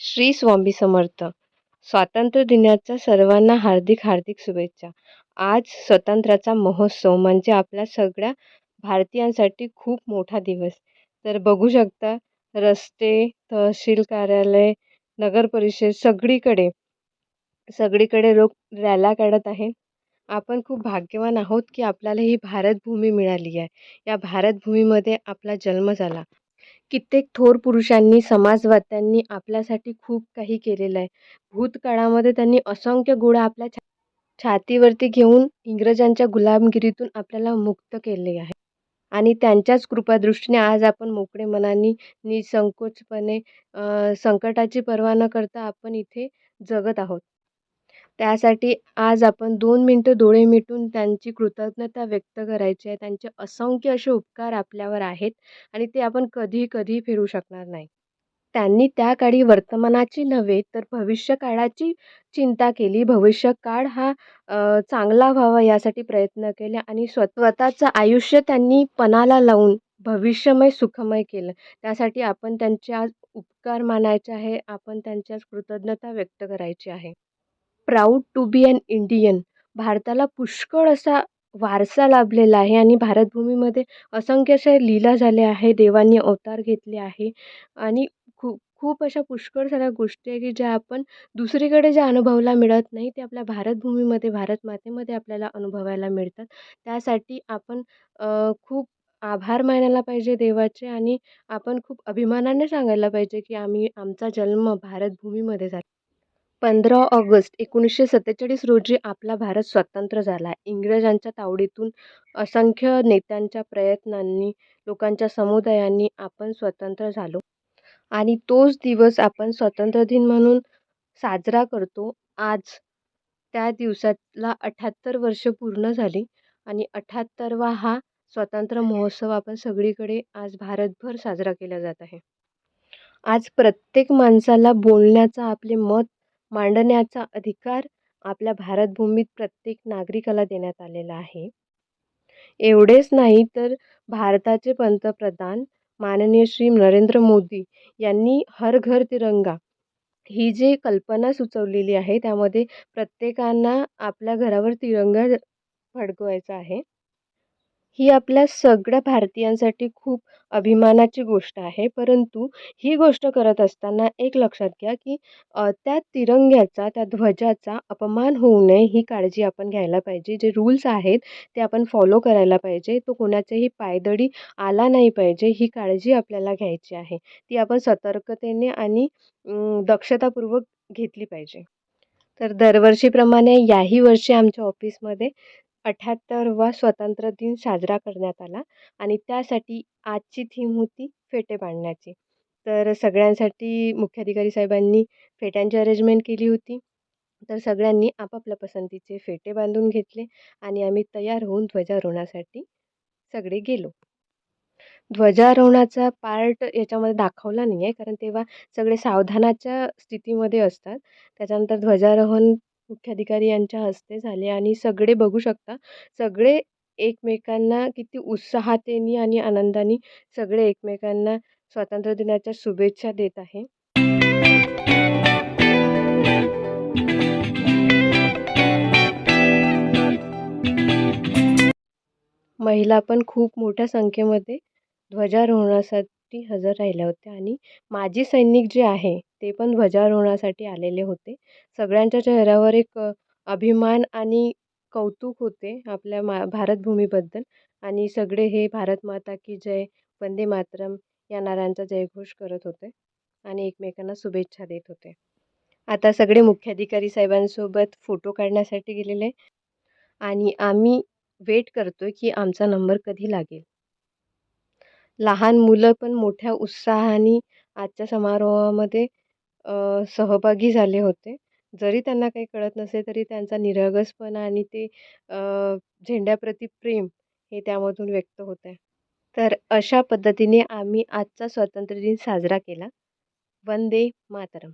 श्री स्वामी समर्थ. स्वातंत्र्य दिनाच्या सर्वांना हार्दिक हार्दिक शुभेच्छा. आज स्वातंत्र्याचा महोत्सव म्हणजे आपल्या सगळ्या भारतीयांसाठी खूप मोठा दिवस. तर बघू शकता रस्ते तहसील कार्यालय नगरपरिषद सगळीकडे सगळीकडे लोक रॅला काढत आहे आपण खूप भाग्यवान आहोत की आपल्याला ही भारतभूमी मिळाली आहे. या भारतभूमीमध्ये आपला जन्म झाला. कित्येक थोर पुरुषांनी समाजवाद्यांनी आपल्यासाठी खूप काही केलेलं आहे. भूतकाळामध्ये त्यांनी असंख्य गोळ्या आपल्या छा छातीवरती घेऊन इंग्रजांच्या गुलामगिरीतून आपल्याला मुक्त केले आहे. आणि त्यांच्याच कृपादृष्टीने आज आपण मोकळे मनाने निसंकोचपणे संकटाची पर्वा न करता आपण इथे जगत आहोत. त्यासाठी आज आपण दोन मिनटं डोळे मिटून त्यांची कृतज्ञता व्यक्त करायची आहे. त्यांचे असंख्य असे उपकार आपल्यावर आहेत आणि ते आपण कधीही कधीही फेडू शकणार नाही. त्यांनी त्या काळी वर्तमानाची नव्हे तर भविष्यकाळाची चिंता केली. भविष्यकाळ हा चांगला व्हावा यासाठी प्रयत्न केले आणि स्व स्वतःचं आयुष्य त्यांनी पणाला लावून भविष्यमय सुखमय केलं. त्यासाठी आपण त्यांचे आज उपकार मानायचे आहे. आपण त्यांच्यास कृतज्ञता व्यक्त करायची आहे. Proud to be an Indian भारताला पुष्कळ असा वारसा लाभलेला आहे आणि भारतभूमीमध्ये असंख्य अशा लीला झाल्या आहे देवांनी अवतार घेतले आहे आणि खूप खूप अशा पुष्कळ साऱ्या गोष्टी आहे की ज्या आपण दुसरीकडे ज्या अनुभवायला मिळत नाही ते आपल्या भारतभूमीमध्ये भारत मातेमध्ये आपल्याला अनुभवायला मिळतात. त्यासाठी आपण खूप आभार मानायला पाहिजे देवाचे आणि आपण खूप अभिमानाने सांगायला पाहिजे की आम्ही आमचा जन्म भारतभूमीमध्ये झाला. पंधरा ऑगस्ट एकोणीसशे सत्तेचाळीस रोजी आपला भारत स्वतंत्र झाला. इंग्रजांच्या तावडीतून असंख्य नेत्यांच्या प्रयत्नांनी लोकांच्या समुदायांनी आपण स्वतंत्र झालो. आणि तोच दिवस आपण स्वातंत्र्य दिन म्हणून साजरा करतो. आज त्या दिवसाला अठ्ठ्याहत्तर वर्ष पूर्ण झाली आणि अठ्ठ्याहत्तरवा हा स्वातंत्र्य महोत्सव आपण सगळीकडे आज भारतभर साजरा केला जात आहे. आज प्रत्येक माणसाला बोलण्याचा आपले मत मांडण्याचा अधिकार आपल्या भारतभूमीत प्रत्येक नागरिकाला देण्यात आलेला आहे. एवढेच नाही तर भारताचे पंतप्रधान माननीय श्री नरेंद्र मोदी यांनी हर घर तिरंगा ही जी कल्पना सुचवलेली आहे त्यामध्ये प्रत्येकांना आपल्या घरावर तिरंगा फडकवायचा आहे. ही आपल्या सगळ्या भारतीयांसाठी खूप अभिमानाची गोष्ट आहे. परंतु ही गोष्ट करत असताना एक लक्षात घ्या की त्या तिरंग्याचा त्या ध्वजाचा अपमान होऊ नये ही काळजी आपण घ्यायला पाहिजे. जे रूल्स आहेत ते आपण फॉलो करायला पाहिजे. तो कोणाच्याही पायदळी आला नाही पाहिजे ही काळजी आपल्याला घ्यायची आहे. ती आपण सतर्कतेने आणि दक्षतापूर्वक घेतली पाहिजे. तर दरवर्षीप्रमाणे याही वर्षी आमच्या ऑफिसमध्ये अठ्ठ्याहत्तरवा स्वातंत्र्य दिन साजरा करण्यात आला आणि त्यासाठी आजची थीम होती फेटे बांधण्याची. तर सगळ्यांसाठी मुख्याधिकारी साहेबांनी फेट्यांची अरेंजमेंट केली होती. तर सगळ्यांनी आपापल्या पसंतीचे फेटे बांधून घेतले आणि आम्ही तयार होऊन ध्वजारोहणासाठी सगळे गेलो. ध्वजारोहणाचा पार्ट याच्यामध्ये दाखवला नाही आहे कारण तेव्हा सगळे सावधानाच्या स्थितीमध्ये असतात. त्याच्यानंतर ध्वजारोहण मुख्याधिकारी यांच्या हस्ते झाले आणि सगळे बघू शकता. सगळे एकमेकांना किती उत्साहातेनी आणि आनंदाने सगळे एकमेकांना स्वातंत्र्य दिनाच्या शुभेच्छा देत आहे. महिला पण खूप मोठ्या संख्येमध्ये ध्वजारोहणासाठी हजर राहिल्या होत्या आणि माजी सैनिक जे आहे ते पण ध्वजारोहणासाठी आलेले होते. सगळ्यांच्या चेहऱ्यावर एक अभिमान आणि कौतुक होते आपल्या मा भारतभूमीबद्दल. आणि सगळे हे भारत माता की जय वंदे मातरम या नाऱ्यांचा जयघोष करत होते आणि एकमेकांना शुभेच्छा देत होते. आता सगळे मुख्याधिकारी साहेबांसोबत फोटो काढण्यासाठी गेलेले आणि आम्ही वेट करतो आहे की आमचा नंबर कधी लागेल. लहान मुलं पण मोठ्या उत्साहाने आजच्या समारोहामध्ये सहभागी झाले होते. जरी त्यांना काही कळत नसेल तरी त्यांचा निरागसपणा आणि ते झेंड्याप्रती प्रेम हे त्यामधून व्यक्त होत आहे तर अशा पद्धतीने आम्ही आजचा स्वातंत्र्यदिन साजरा केला. वंदे मातरम.